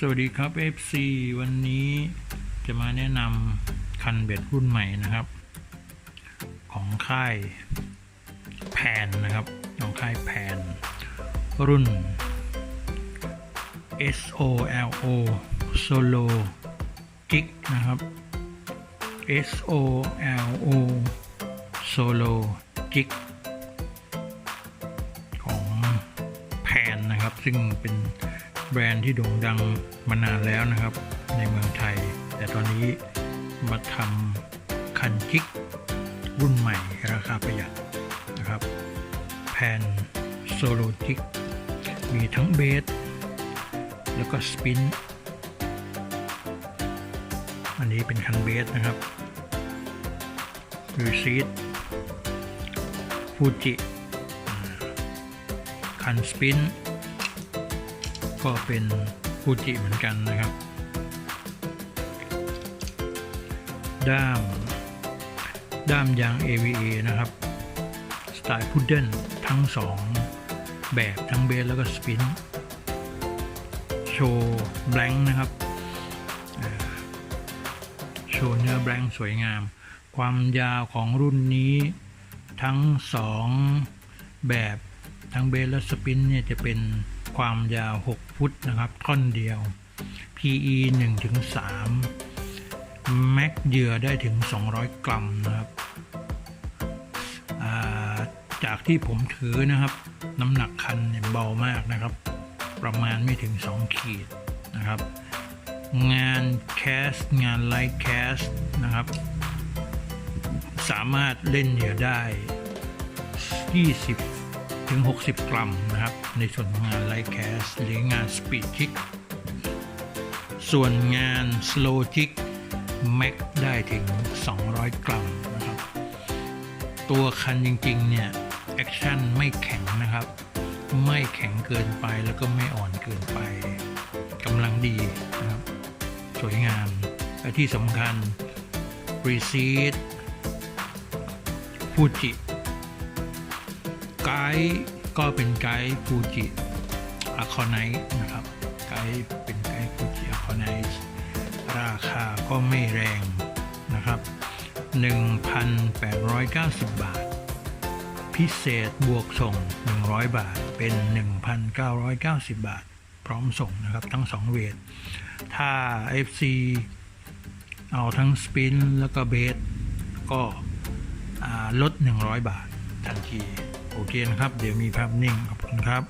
สวัสดีครับ FC วันนี้จะมาแนะนำคันเบ็ดรุ่นใหม่นะครับ ของค่ายแพนนะครับ ของค่ายแพน รุ่น SOLO Solo Jig นะครับ SOLO Solo Jig ของแพนนะครับ ซึ่งเป็น แบรนด์ที่โด่งดังมานานแล้วนะครับ ในเมืองไทย แต่ตอนนี้มาทำคันจิกรุ่นใหม่ราคาประหยัดนะครับแพนโซโลจิกมีทั้งเบส แล้วก็สปิน อันนี้เป็นคันเบสนะครับรีซีดฟูจิคันสปิน ก็เป็นฟูจิเหมือนกันนะครับ ด้าม ด้ามยาง AVA นะครับ สไตล์พุดเดิ้ลทั้งสองแบบทั้งเบสแล้วก็สปิน โชว์แบงค์นะครับ โชว์เนื้อแบงค์สวยงาม ความยาวของรุ่นนี้ทั้งสองแบบทั้งเบสและสปินเนี่ยจะเป็น ความยาว 6 ฟุตนะครับ ท่อนเดียว PE 1ถึงแม็กเหยื่อได้ถึง 200 กรัมนะครับาจากที่ผมถือนะครับ น้ำหนักคันเนี่ยเบามากนะครับ ประมาณไม่ถึง 2 ขีดนะครับ งานแคสงานไลท์แคสนะครับ สามารถเล่นเหยื่อได้ 20 ถึง 60 กรัมนะครับ ในส่วนของงานไลท์แคสหรืองานสปีดจิกส่วนงานสโลจิกแม็กได้ถึง 200 กรัมนะครับ ตัวคันจริงๆ เนี่ย แอคชั่นไม่แข็งนะครับ ไม่แข็งเกินไปแล้วก็ไม่อ่อนเกินไปกำลังดีนะครับ สวยงามและที่สำคัญ Receipt ฟูจิ ไกด์ก็เป็นไกด์ฟูจิอะคอไนนะครับ ไกด์เป็นไกด์ฟูจิอะคอไนราคาก็ไม่แรงนะครับ 1,890 บาท พิเศษบวกส่ง 100 บาทเป็น 1,990 บาท พร้อมส่งนะครับทั้ง 2 เวท ถ้า FC เอาทั้งสปินแล้วก็เบสก็อ่าลด 100 บาททันที โอเคนะครับ เดี๋ยวมีภาพนิ่งขอบคุณครับ